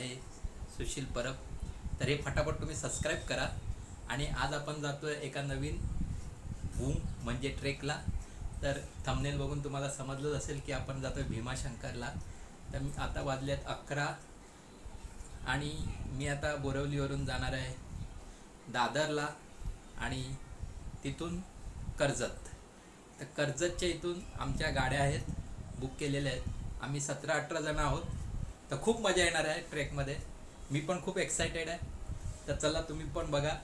आहे सुशील परब. तर हे फटाफट तुम्ही सबस्क्राईब करा. आणि आज आपण जातो आहे एका नवीन भूम म्हणजे ट्रेकला. तर थंबनेल बघून तुम्हाला समजलंच असेल की आपण जातो भीमाशंकरला. तर मी आता वाजल्यात अकरा. आणि मी आता बोरवलीवरून जाणार आहे दादरला आणि तिथून कर्जत. तर कर्जतच्या इथून आमच्या गाड्या आहेत बुक केलेल्या आहेत. आम्ही सतरा अठरा जण आहोत. तर खूप मजा येणार आहे ट्रेकमध्ये. मी पण खूप एक्सायटेड आहे. तर चला तुम्ही पण बघा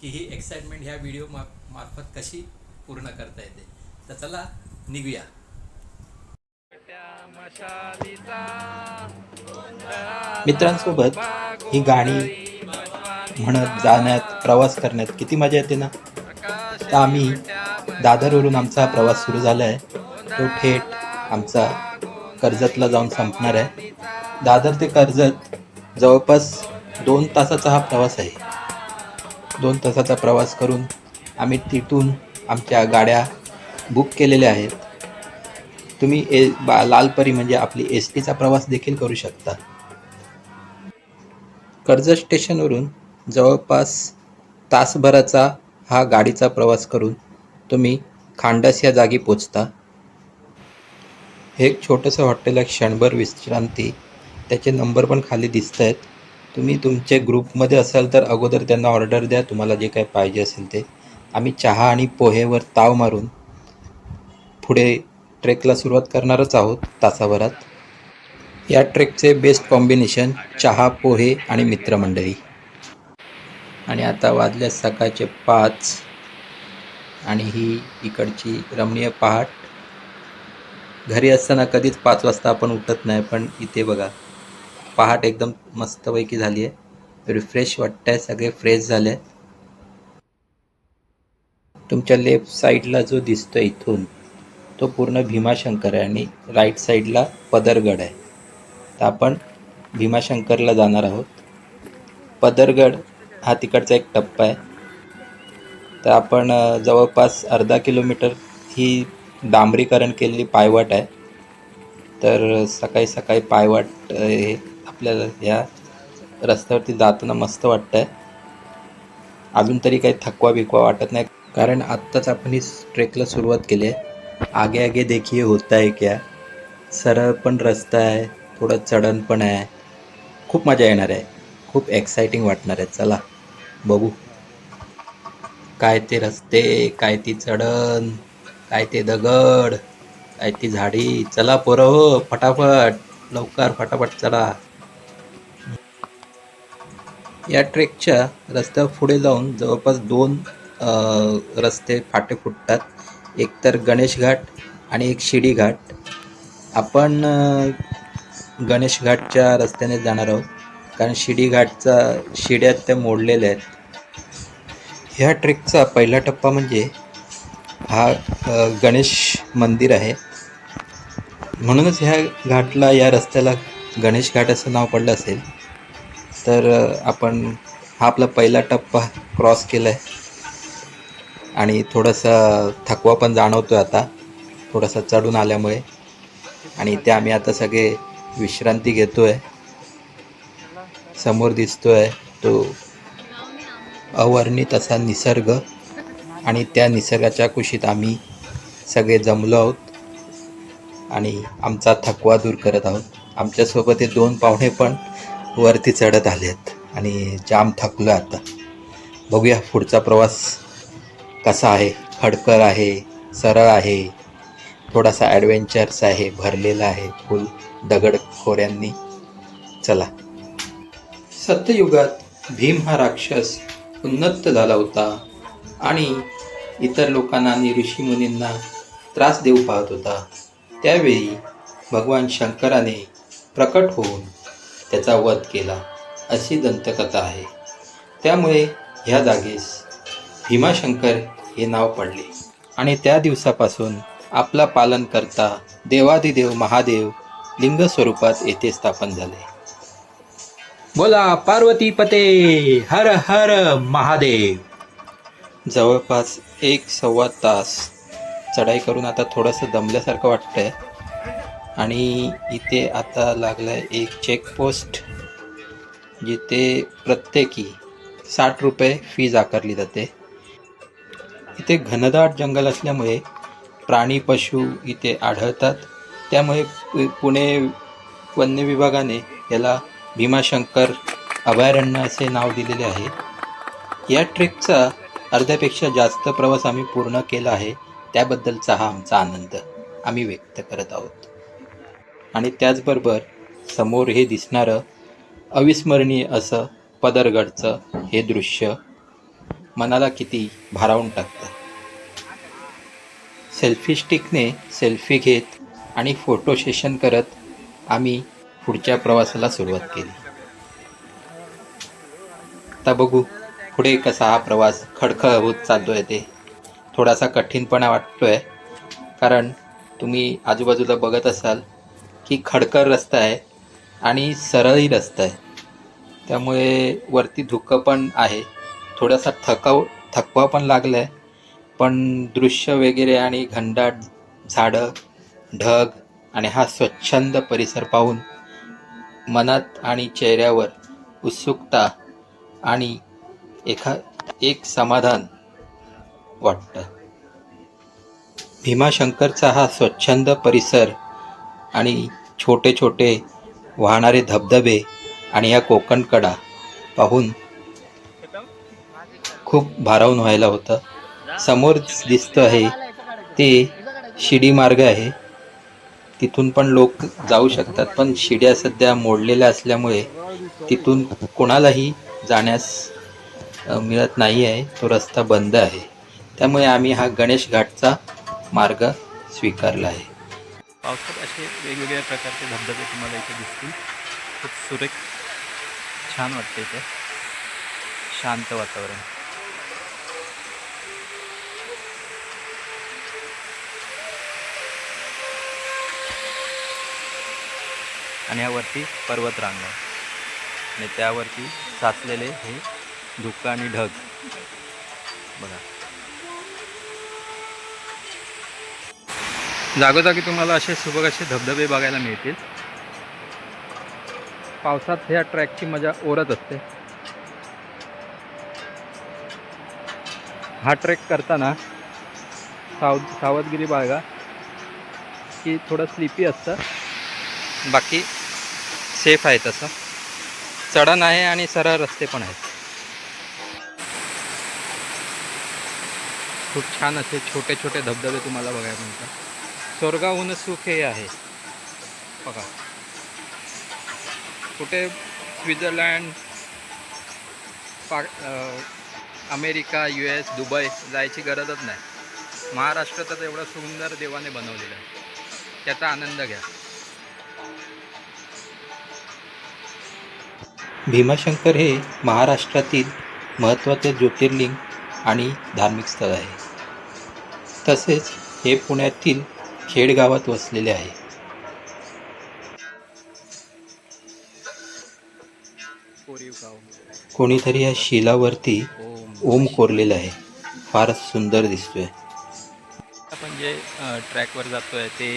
की ही एक्साइटमेंट ह्या व्हिडिओ मा मार्फत कशी पूर्ण करता येते. तर चला निघूया. मित्रांसोबत ही गाणी म्हणत जाण्यात प्रवास करण्यात किती मजा येते ना? तर आम्ही दादरवरून आमचा प्रवास सुरू झाला आहे तो थेट आमचा कर्जतला जाऊन संपणार आहे. दादर ते कर्जत जवळपास दोन तासाचा हा प्रवास आहे. दोन तासाचा प्रवास करून आम्ही तिथून आमच्या गाड्या बुक केलेल्या आहेत. तुम्ही ए बा लालपरी म्हणजे आपली एस टीचा प्रवास देखील करू शकता. कर्जत स्टेशनवरून जवळपास तासभराचा हा गाडीचा प्रवास करून तुम्ही खांडस या जागी पोचता. हे एक छोटंसं हॉटेल क्षणभर विश्रांती त्याचे नंबर पण खाली दिसत आहेत तुम्ही तुमच्या ग्रुपमध्ये असाल तर अगोदर त्यांना ऑर्डर द्या. तुम्हाला जे काही पाहिजे असेल ते. आम्ही चहा आणि पोहेवर ताव मारून पुढे ट्रेकला सुरुवात करणारच आहोत तासाभरात. या ट्रेकचे बेस्ट कॉम्बिनेशन चहा पोहे आणि मित्रमंडळी. आणि आता वाजल्या सकाळचे पाच आणि ही इकडची रमणीय पहाट. घरी असताना कधीच पाच वाजता आपण उठत नाही पण इथे बघा. पहाट एकदम मस्तपैकी झाली आहे रिफ्रेश वाटत आहे सगळे फ्रेश झाले आहेत तुमच्या लेफ्ट साईडला जो दिसतो इथून तो पूर्ण भीमाशंकर आहे आणि राईट साईडला पदरगड आहे. तर आपण भीमाशंकरला जाणार आहोत. पदरगड हा तिकडचा एक टप्पा आहे. तर आपण जवळपास अर्धा किलोमीटर ही डांबरीकरण केलेली पायवाट आहे. तर सकाळी सकाळी पायवाट हे आपल्याला ह्या रस्त्यावरती जाताना मस्त वाटतं आहे अजून तरी काही थकवा बिकवा वाटत नाही. कारण आत्ताच आपण ही ट्रेकला सुरुवात केली आहे. आगे आगे देखिए होता आहे क्या सरळ पण रस्ता आहे. थोडं चढण पण आहे. खूप मजा येणार आहे. खूप एक्साइटिंग वाटणार आहे. चला बघू. काय ते रस्ते काय ती चढण काय ते दगड काय ती झाडी. चला पोरं हो फटाफट. लवकर फटाफट चला. या ट्रेकच्या रस्त्यावर पुढे जाऊन जवळपास दोन रस्ते फाटे फुटतात. एक तर गणेश घाट आणि एक शिडी घाट. आपण गणेश घाटच्या रस्त्याने जाणार आहोत. कारण शिडी घाटचा शिड्यात त्या मोडलेल्या आहेत. ह्या ट्रेकचा पहिला टप्पा म्हणजे हा गणेश मंदिर आहे. म्हणूनच ह्या घाटला या रस्त्याला गणेश घाट असं नाव पडलं असेल. तर आपण हा आपला पहिला टप्पा क्रॉस केला आहे आणि थोडासा थकवा पण जाणवतो आहे आता. थोडासा चढून आल्यामुळे. आणि ते आम्ही आता सगळे विश्रांती घेतो आहे समोर दिसतो आहे तो अवर्णित असा निसर्ग. आणि त्या निसर्गाच्या कुशीत आम्ही सगळे जमलो आहोत. आणि आमचा थकवा दूर करत आहोत. आमच्यासोबत हे दोन पाहुणे पण वरती चढत आले आहेत आणि जाम थकलो आता. बघूया पुढचा प्रवास कसा आहे. खडकर आहे सरळ आहे थोडासा ॲडव्हेंचर्स आहे भरलेला आहे फुल दगड खोऱ्यांनी. चला. सत्ययुगात भीम हा राक्षस उन्नत झाला होता आणि इतर लोकांना आणि ऋषीमुनींना त्रास देऊ पाहत होता. त्यावेळी भगवान शंकराने प्रकट होऊन त्याचा वध केला. अशी दंतकथा आहे. त्यामुळे ह्या जागेस भीमाशंकर हे नाव पडले. आणि त्या दिवसापासून आपला पालन करता देवादिदेव महादेव लिंग स्वरूपात येथे स्थापन झाले. बोला पार्वती पते हर हर महादेव. जवळपास एक सव्वा तास चढाई करून आता थोडंसं दमल्यासारखं वाटतंय. आणि इथे आता लागलाय एक चेकपोस्ट जिथे प्रत्येकी साठ रुपये फीज आकारली जाते. इथे घनदाट जंगल असल्यामुळे प्राणी पशु इथे आढळतात. त्यामुळे पुणे वन्य विभागाने याला भीमाशंकर अभयारण्य असे नाव दिलेले आहे. या ट्रेकचा अर्ध्यापेक्षा जास्त प्रवास आम्ही पूर्ण केला आहे. त्याबद्दलचा हा आमचा आनंद आम्ही व्यक्त करत आहोत. आणि त्याचबरोबर समोर हे दिसणारं अविस्मरणीय असं पदरगडचं हे दृश्य मनाला किती भारावून टाकतं. सेल्फी स्टिकने सेल्फी घेत आणि फोटो सेशन करत आम्ही पुढच्या प्रवासाला सुरुवात केली. आता बघू पुढे कसा हा प्रवास खडखळ होत चालतोय ते. थोडासा कठीणपणा वाटतोय कारण तुम्ही आजूबाजूला बघत असाल की खडकर रस्ता आहे आणि सरळही रस्ता आहे. त्यामुळे वरती धुकं पण आहे. थोडासा थकाव थकवा पण लागला आहे पण दृश्य वगैरे आणि घनदाट झाडं ढग आणि हा स्वच्छंद परिसर पाहून मनात आणि चेहऱ्यावर उत्सुकता आणि एखा एक समाधान वाटतं. भीमाशंकरचा हा स्वच्छंद परिसर आणि छोटे छोटे वाहणारे धबधबे आणि या कोकणकडा पाहून खूप भारावून व्हायला होतं. समोर दिसतं आहे ते शिडी मार्ग आहे. तिथून पण लोक जाऊ शकतात पण शिड्या सध्या मोडलेल्या असल्यामुळे तिथून कोणालाही जाण्यास मिळत नाही आहे तो रस्ता बंद आहे. त्यामुळे आम्ही हा गणेश घाटचा मार्ग स्वीकारला आहे. पावसात असे वेगवेगळ्या प्रकारचे धबधबे तुम्हाला इथे दिसतील. खूप सुरेख छान वाटतं इथे. शांत वातावरण. आणि यावरती पर्वतरांग आणि त्यावरती साचलेले हे धुकं आणि ढग. बघा. जागोजागी तुम्हाला असे सुबक असे धबधबे बघायला मिळतील. पावसात ह्या ट्रॅकची मजा ओरत असते. हा ट्रेक करताना साव सावधगिरी बाळगा की थोडं स्लिपी असतं. बाकी सेफ आहे तसं. चढण आहे आणि सरळ रस्ते पण आहेत. खूप छान असे छोटे छोटे धबधबे तुम्हाला बघायला मिळतात. स्वर्गाहून सुख हे आहे. बघा. कुठे स्वित्झर्लंड पा अमेरिका यू एस दुबई जायची गरजच नाही. महाराष्ट्रातच एवढं सुंदर देवाने बनवलेलं आहे. त्याचा आनंद घ्या. भीमाशंकर हे महाराष्ट्रातील महत्त्वाचे ज्योतिर्लिंग आणि धार्मिक स्थळ आहे. तसेच हे पुण्यातील खेडगावात वसलेले आहे. कोणीतरी या शिलावरती ओम कोरलेला कोरलेलं आहे. फारच सुंदर दिसतोय. आपण जे ट्रॅकवर जातो आहे ते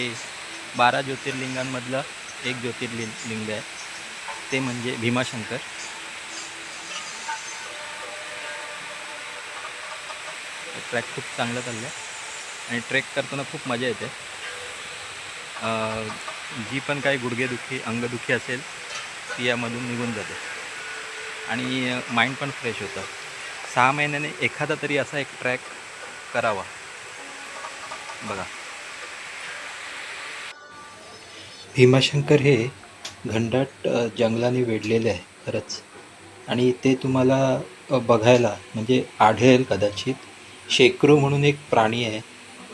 बारा ज्योतिर्लिंगांमधलं एक ज्योतिर्लिंग लिंग आहे. ते म्हणजे भीमाशंकर. ट्रॅक खूप चांगलं चाललं आहे आणि ट्रेक करताना खूप मजा येते. जी पण काही गुडघेदुखी अंगदुखी असेल ती यामधून निघून जाते. आणि माइंड पण फ्रेश होतं. सहा महिन्याने एखादा तरी असा एक ट्रॅक करावा. बघा. भीमाशंकर हे घनदाट जंगलाने वेढलेले आहे खरंच. आणि ते तुम्हाला बघायला म्हणजे आढळेल कदाचित शेकरू म्हणून एक प्राणी आहे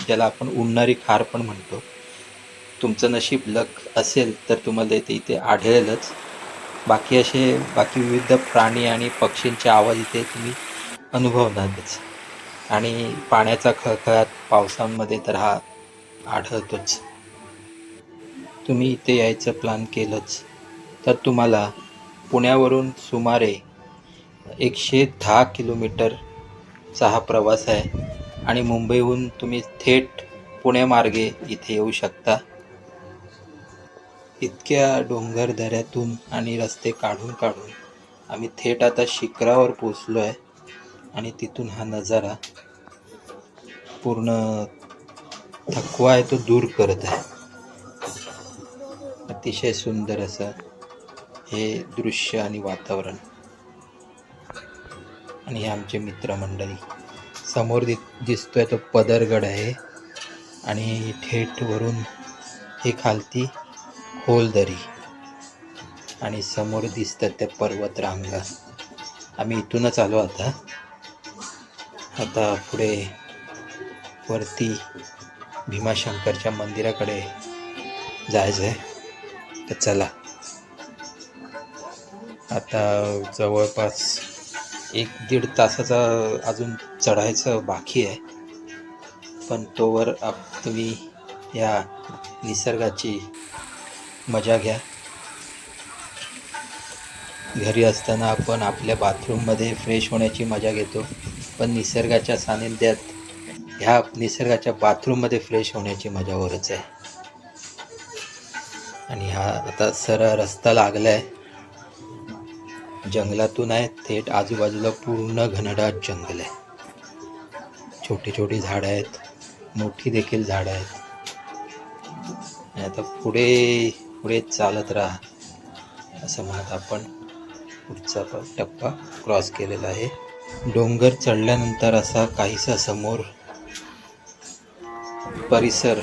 ज्याला आपण उडणारी खार पण म्हणतो. तुमचं नशीब लक असेल तर तुम्हाला ते इथे आढळेलच. बाकी असे बाकी विविध प्राणी आणि पक्षींचे आवाज इथे तुम्ही अनुभवणारच. आणि पाण्याचा खळखळाट पावसामध्ये तर हा आढळतोच. तुम्ही इथे यायचं प्लॅन केलंच. तर तुम्हाला पुण्यावरून सुमारे एकशे दहा किलोमीटरचा हा प्रवास आहे. आणि मुंबईहून तुम्ही थेट पुण्यामार्गे इथे येऊ शकता. इतक्या डोंगर दऱ्यातून आणि रस्ते काढून काढून आम्ही थेट आता शिखरावर पोचलो आहे आणि तिथून हा नजारा पूर्ण थकवा आहे तो दूर करत आहे. अतिशय सुंदर असं हे दृश्य आणि वातावरण. आणि हे आमचे मित्रमंडळी. समोर दि दिसतोय तो पदरगड आहे आणि थेट वरून हे खालती खोलदरी आणि समोर दिसतात त्या पर्वत रांगा. आम्ही इथूनच आलो आता. आता पुढे वरती भीमाशंकरच्या मंदिराकडे जायचं आहे तर चला. आता जवळपास एक दीड तासाचा अजून चढायचं बाकी आहे. पण तोवर आप तुम्ही या निसर्गाची मजा घ्या. घरी असताना आपण आपल्या बाथरूममध्ये फ्रेश होण्याची मजा घेतो. पण निसर्गाच्या सानिध्यात ह्या निसर्गाच्या बाथरूममध्ये फ्रेश होण्याची मजा वरच आहे. आणि हा आता सरळ रस्ता लागला आहे जंगलातून आहे थेट आजूबाजूला पूर्ण घनडाट जंगल आहे. छोटी छोटी झाडं आहेत मोठी देखील झाडं आहेत. आता पुढे पुढे चालत राहा असं म्हणत आपण पुढचा टप्पा क्रॉस केलेला आहे. डोंगर चढल्यानंतर असा काहीसा समोर परिसर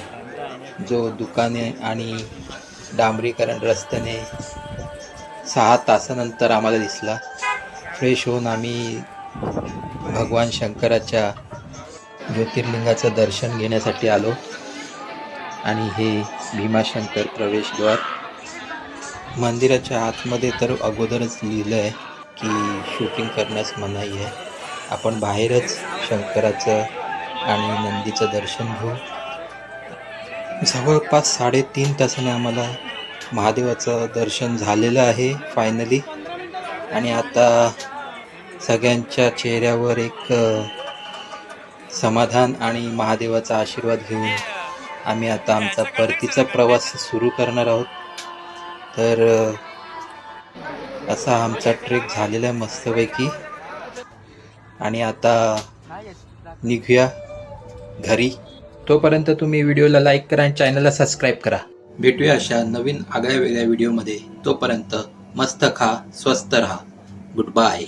जो दुकाने आणि डांबरीकरण रस्त्याने सहा तासानंतर आम्हाला दिसला. फ्रेश होऊन आम्ही भगवान शंकराच्या ज्योतिर्लिंगाचं दर्शन घेण्यासाठी आलो. आणि हे भीमाशंकर प्रवेशद्वार. मंदिराच्या आतमध्ये तर अगोदरच लिहिलं आहे की शूटिंग करण्यास मनाई आहे. आपण बाहेरच शंकराचं आणि नंदीचं दर्शन घेऊ. जवळपास साडेतीन तासाने आम्हाला महादेवाचं दर्शन झालेलं आहे फायनली आणि आता सगळ्यांच्या चेहऱ्यावर एक समाधान आणि महादेवाचा आशीर्वाद घेऊन आम्ही आता आमचा परतीचा प्रवास सुरू करणार आहोत. तर असा आमचा ट्रेक झालेला आहे मस्तपैकी. आणि आता निघूया घरी. तोपर्यंत तुम्ही व्हिडिओला लाईक करा आणि चॅनलला सबस्क्राईब करा. भेटूया अशा नवीन आगळ्या वेगळ्या व्हिडिओमध्ये तोपर्यंत मस्त खा स्वस्त राहा. Good bye